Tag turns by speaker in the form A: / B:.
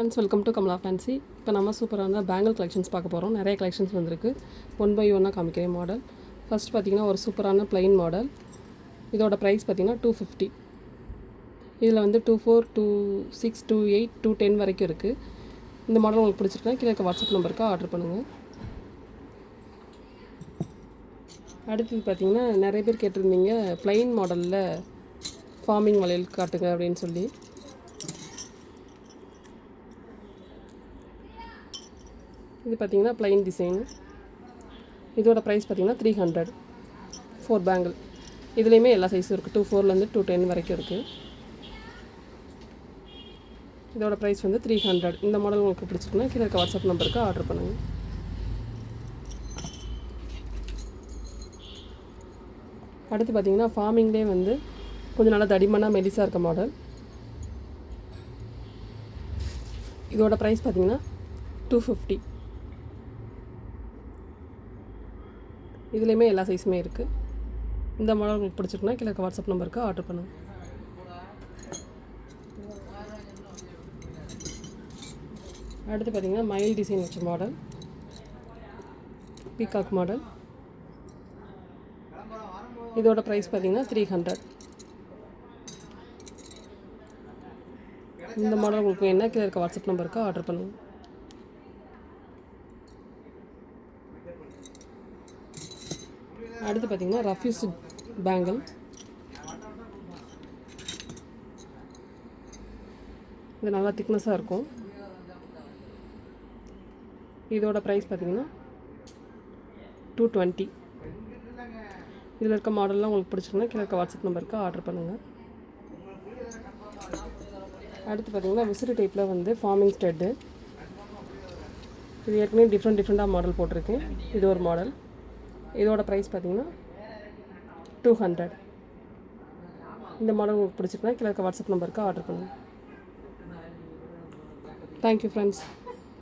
A: Friends welcome to Kamala fancy இப்போ நம்ம சூப்பரான பேங்கிள் கலெக்ஷன்ஸ் பார்க்க போகிறோம் நிறைய கலெக்ஷன்ஸ் வந்திருக்கு. ஒன் பை ஒன்னாக காமிக்கிறேன் மாடல் ஃபஸ்ட் பார்த்தீங்கன்னா ஒரு சூப்பரான ப்ளைன் மாடல் இதோட ப்ரைஸ் பார்த்தீங்கன்னா டூ ஃபிஃப்டி இதில் வந்து two four two six two eight two ten வரைக்கும் இருக்குது இந்த மாடல் உங்களுக்கு பிடிச்சிருக்குன்னா கீழே இருக்க வாட்ஸ்அப் நம்பருக்கு ஆர்டர் பண்ணுங்கள் அடுத்தது பார்த்தீங்கன்னா நிறைய பேர் கேட்டிருந்தீங்க ப்ளைன் மாடலில் ஃபார்மிங் வளையல் காட்டுங்க அப்படின்னு சொல்லி. இது பார்த்தீங்கன்னா ப்ளைன் டிசைன் இதோட ப்ரைஸ் பார்த்தீங்கன்னா த்ரீ ஹண்ட்ரட் ஃபோர் பேங்கிள் இதுலேயுமே எல்லா சைஸும் இருக்குது டூ ஃபோர்லேருந்து டூ டென் வரைக்கும் இருக்குது இதோட ப்ரைஸ் வந்து த்ரீ ஹண்ட்ரட் இந்த மாடல் உங்களுக்கு பிடிச்சிருக்குன்னா கீழே இருக்க வாட்ஸ்அப் நம்பருக்கு ஆர்டர் பண்ணுங்கள் அடுத்து பார்த்தீங்கன்னா ஃபார்மிங்லேயே வந்து கொஞ்சம் நல்லா தடிமனாக மெலிசாக இருக்க மாடல் இதோட ப்ரைஸ் பார்த்திங்கன்னா டூ ஃபிஃப்டி இதுலேயுமே எல்லா சைஸுமே இருக்குது இந்த மாடல் உங்களுக்கு பிடிச்சிருக்குன்னா கீழே வாட்ஸ்அப் நம்பருக்கு ஆர்டர் பண்ணுங்கள் அடுத்து பார்த்தீங்கன்னா மயில் டிசைன் வச்ச மாடல் பீகாக் மாடல் இதோட ப்ரைஸ் பார்த்திங்கன்னா த்ரீ ஹண்ட்ரட் இந்த மாடல் உங்களுக்கு என்ன கீழே இருக்க வாட்ஸ்அப் நம்பருக்கு ஆர்டர் பண்ணுங்கள் அடுத்து பார்த்தீங்கன்னா ரஃப்யூஸ் பேங்கிள். இது நல்லா திக்னஸாக இருக்கும். இதோட ப்ரைஸ் பார்த்தீங்கன்னா டூ டுவெண்ட்டி இதில் இருக்க மாடல்லாம் உங்களுக்கு பிடிச்சிருந்தா கீழே இருக்க வாட்ஸ்அப் நம்பருக்கு ஆர்டர் பண்ணுங்கள் அடுத்து பார்த்தீங்கன்னா விசிறி டைப்பில் வந்து ஃபார்மிங் ஸ்டெட்டு இது ஏற்கனவே டிஃப்ரெண்ட் டிஃப்ரெண்ட்டாக மாடல் போட்டிருக்கேன் இது ஒரு மாடல் இதோட ப்ரைஸ் பார்த்தீங்கன்னா டூ ஹண்ட்ரட் இந்த மாடல் உங்களுக்கு பிடிச்சிருந்தா கீழே இருக்க வாட்ஸ்அப் நம்பருக்கு ஆர்டர் பண்ணுங்கள் தேங்க்யூ ஃப்ரெண்ட்ஸ்